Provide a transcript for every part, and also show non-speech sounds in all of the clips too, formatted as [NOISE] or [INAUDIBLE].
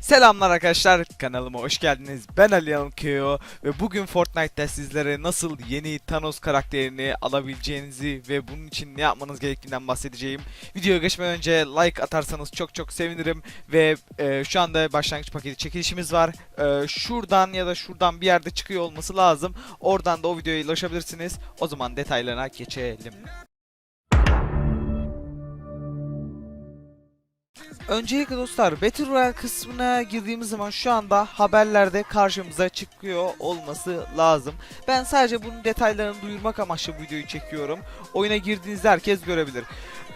Selamlar arkadaşlar kanalıma hoş geldiniz. Ben Ali Yankıyor ve bugün Fortnite'ta sizlere nasıl yeni Thanos karakterini alabileceğinizi ve bunun için ne yapmanız gerektiğinden bahsedeceğim. Videoya geçmeden önce like atarsanız çok çok sevinirim ve e, şu anda başlangıç paketi çekilişimiz var. E, şuradan ya da şuradan bir yerde çıkıyor olması lazım. Oradan da o videoya ulaşabilirsiniz. O zaman detaylarına geçelim. Öncelikle dostlar Battle Royale kısmına girdiğimiz zaman şu anda haberlerde karşımıza çıkıyor olması lazım. Ben sadece bunun detaylarını duyurmak amaçlı bu videoyu çekiyorum. Oyuna girdiğinizde herkes görebilir.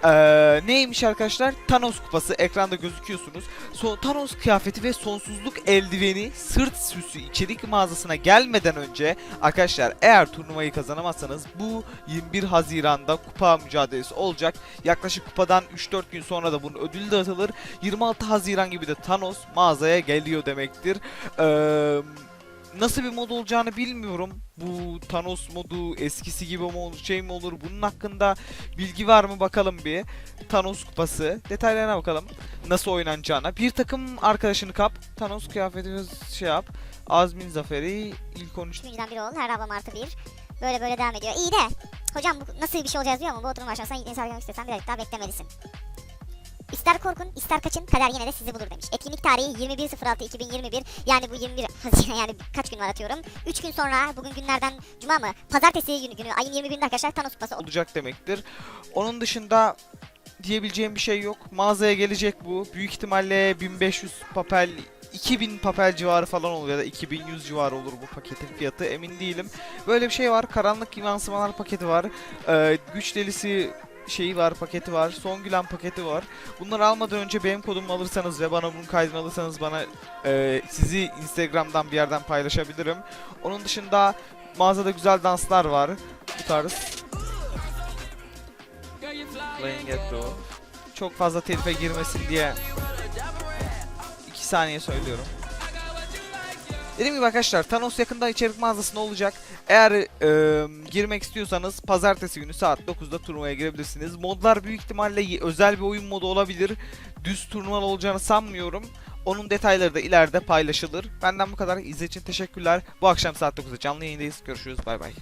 Ee, neymiş arkadaşlar? Thanos kupası ekranda gözüküyorsunuz. So Thanos kıyafeti ve sonsuzluk eldiveni sırt süsü içerik mağazasına gelmeden önce arkadaşlar eğer turnuvayı kazanamazsanız bu 21 Haziran'da kupa mücadelesi olacak. Yaklaşık kupadan 3-4 gün sonra da bunun ödülü dağıtılır. 26 Haziran gibi de Thanos mağazaya geliyor demektir. Eee nasıl bir mod olacağını bilmiyorum. Bu Thanos modu eskisi gibi mi olur, şey mi olur? Bunun hakkında bilgi var mı bakalım bir. Thanos kupası. Detaylarına bakalım. Nasıl oynanacağına. Bir takım arkadaşını kap. Thanos kıyafeti şey yap. Azmin zaferi ilk 13 Üçüncüden biri ol. Her ablam artı bir. Böyle böyle devam ediyor. İyi de. Hocam bu nasıl bir şey olacağız biliyor musun? Bu oturum başlasan yiğitliğini sağlamak istesen birazcık daha beklemelisin. İster korkun ister kaçın kader yine de sizi bulur demiş. Etkinlik tarihi 21.06.2021 yani bu 21 [LAUGHS] Haziran yani kaç gün var atıyorum. 3 gün sonra bugün günlerden cuma mı? Pazartesi günü, günü ayın 21'inde arkadaşlar Thanos kupası olacak demektir. Onun dışında diyebileceğim bir şey yok. Mağazaya gelecek bu. Büyük ihtimalle 1500 papel 2000 papel civarı falan olur ya da 2100 civarı olur bu paketin fiyatı emin değilim. Böyle bir şey var. Karanlık yansımalar paketi var. Ee, güç delisi şeyi var, paketi var. Son gülen paketi var. Bunları almadan önce benim kodumu alırsanız ve bana bunun kaydını alırsanız bana e, sizi Instagram'dan bir yerden paylaşabilirim. Onun dışında mağazada güzel danslar var. Bu tarz. Playing Pro. Çok fazla telife girmesin diye 2 saniye söylüyorum. Dediğim gibi arkadaşlar Thanos yakında içerik mağazasında olacak. Eğer e, girmek istiyorsanız pazartesi günü saat 9'da turnuvaya girebilirsiniz. Modlar büyük ihtimalle özel bir oyun modu olabilir. Düz turnuvalı olacağını sanmıyorum. Onun detayları da ileride paylaşılır. Benden bu kadar. İzlediğiniz için teşekkürler. Bu akşam saat 9'da canlı yayındayız. Görüşürüz. Bay bay.